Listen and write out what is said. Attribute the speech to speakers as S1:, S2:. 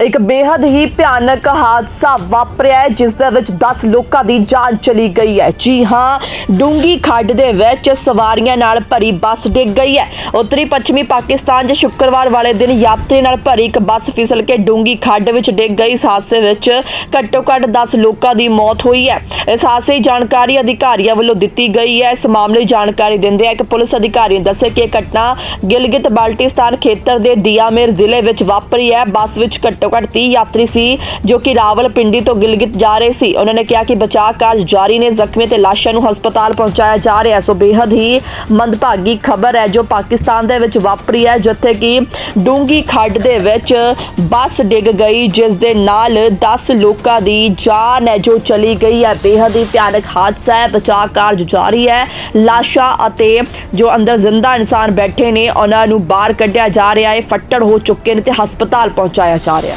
S1: ਇੱਕ ਬੇहद ਹੀ ਭਿਆਨਕ ਹਾਦਸਾ ਵਾਪਰਿਆ ਹੈ, ਜਿਸ ਦੇ ਵਿੱਚ 10 ਲੋਕਾਂ ਦੀ ਜਾਨ ਚਲੀ ਗਈ ਹੈ। ਜੀ ਹਾਂ ਡੂੰਗੀ ਖੱਡ ਦੇ ਵਿੱਚ ਸਵਾਰੀਆਂ ਨਾਲ ਭਰੀ ਬੱਸ ਡਿੱਗ ਗਈ ਹੈ। ਉੱਤਰੀ ਪੱਛਮੀ ਪਾਕਿਸਤਾਨ 'ਚ ਸ਼ੁੱਕਰਵਾਰ ਵਾਲੇ ਦਿਨ ਯਾਤਰੀ ਨਾਲ ਭਰੀ ਇੱਕ ਬੱਸ ਫਿਸਲ ਕੇ ਡੂੰਗੀ ਖੱਡ ਵਿੱਚ ਡਿੱਗ ਗਈ। ਇਸ ਹਾਦਸੇ ਵਿੱਚ ਘੱਟੋ ਘੱਟ 10 ਲੋਕਾਂ ਦੀ ਮੌਤ ਹੋਈ ਹੈ। ਇਸ ਹਾਦਸੇ ਦੀ ਜਾਣਕਾਰੀ ਅਧਿਕਾਰੀਆਂ ਵੱਲੋਂ ਦਿੱਤੀ ਗਈ ਹੈ। ਇਸ ਮਾਮਲੇ ਜਾਣਕਾਰੀ ਦਿੰਦੇ ਇੱਕ ਪੁਲਿਸ ਅਧਿਕਾਰੀ ਨੇ ਦੱਸਿਆ ਕਿ ਇਹ ਘਟਨਾ ਗਿਲਗਿਤ ਬਾਲਟਿਸਤਾਨ ਖੇਤਰ ਦੇ ਦਿਆਮੇਰ ਜ਼ਿਲ੍ਹੇ ਵਿੱਚ ਵਾਪਰੀ ਹੈ। ਬੱਸ ਵਿੱਚ ਘੱਟ ਘੱਟੋ ਘੱਟ 30 ਯਾਤਰੀ ਸੀ ਜੋ ਕਿ ਰਾਵਲ ਪਿੰਡੀ ਤੋਂ ਗਿਲਗਿਤ ਜਾ ਰਹੇ ਸੀ। ਉਹਨਾਂ ਨੇ ਕਿਹਾ ਕਿ ਬਚਾਅ ਕਾਰਜ ਜਾਰੀ ਨੇ ਜ਼ਖਮੀ ਤੇ ਲਾਸ਼ਾਂ ਨੂੰ ਹਸਪਤਾਲ ਪਹੁੰਚਾਇਆ ਜਾ ਰਿਹਾ ਸੋ ਬੇਹਦ ਹੀ ਮੰਦਭਾਗੀ ਖਬਰ ਹੈ ਜੋ ਪਾਕਿਸਤਾਨ ਦੇ ਵਿੱਚ ਵਾਪਰੀ ਹੈ, ਜਿੱਥੇ ਕਿ ਡੂੰਗੀ ਖੱਡ ਦੇ ਵਿੱਚ ਬੱਸ ਡਿੱਗ ਗਈ, ਜਿਸ ਦੇ ਨਾਲ 10 ਲੋਕਾਂ ਦੀ ਜਾਨ ਹੈ ਜੋ ਚਲੀ ਗਈ ਹੈ। ਬੇਹਦ ਹੀ ਭਿਆਨਕ ਹਾਦਸਾ ਹੈ। ਬਚਾਅ ਕਾਰਜ ਜਾਰੀ ਹੈ, ਲਾਸ਼ਾਂ ਅਤੇ ਜੋ ਅੰਦਰ ਜ਼ਿੰਦਾ ਇਨਸਾਨ ਬੈਠੇ ਨੇ, ਉਹਨਾਂ ਨੂੰ ਬਾਹਰ ਕੱਢਿਆ ਜਾ ਰਿਹਾ ਹੈ। ਫੱਟੜ ਹੋ ਚੁੱਕੇ ਨੇ ਤੇ ਹਸਪਤਾਲ ਪਹੁੰਚਾਇਆ ਜਾ ਰਿਹਾ